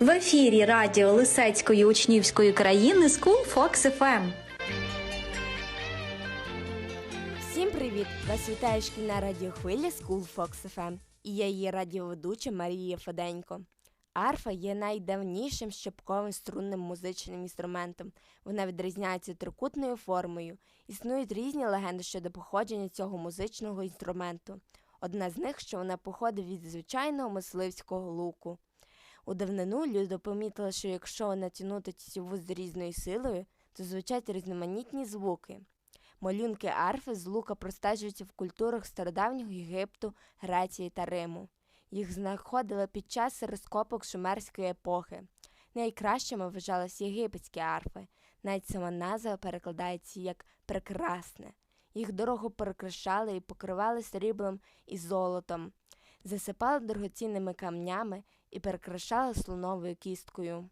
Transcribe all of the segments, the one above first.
В ефірі радіо Лисецької учнівської країни School Fox FM. Всім привіт! Вас вітає шкільна радіохвиля School Fox FM і я її радіоведуча Марія Феденько. Арфа є найдавнішим щепковим струнним музичним інструментом. Вона відрізняється трикутною формою. Існують різні легенди щодо походження цього музичного інструменту. Одна з них, що вона походить від звичайного мисливського луку. У давнину люди помітили, що якщо натягнути тісьову з різною силою, то звучать різноманітні звуки. Малюнки арфи з лука простежуються в культурах стародавнього Єгипту, Греції та Риму. Їх знаходили під час розкопок шумерської епохи. Найкращими вважались єгипетські арфи. Навіть сама назва перекладається як прекрасне. Їх дорого перекрашали і покривали сріблом і золотом, засипали дорогоцінними камнями і перекрашали слоновою кісткою.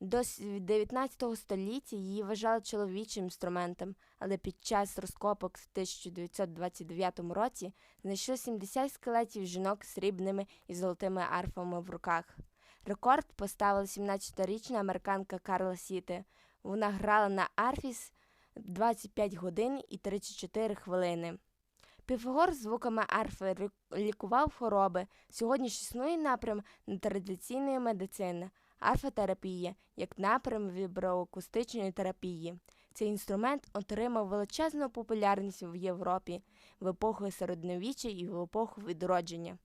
До 19 століття її вважали чоловічим інструментом, але під час розкопок в 1929 році знайшли 70 скелетів жінок з срібними і золотими арфами в руках. Рекорд поставила 17-річна американка Карла Сіти. Вона грала на арфі з 25 годин і 34 хвилини. Піфагор звуками арфи лікував хвороби. Сьогодні ж існує напрям традиційної медицини арфотерапія як напрям віброакустичної терапії. Цей інструмент отримав величезну популярність в Європі в епоху середньовіччя і в епоху відродження.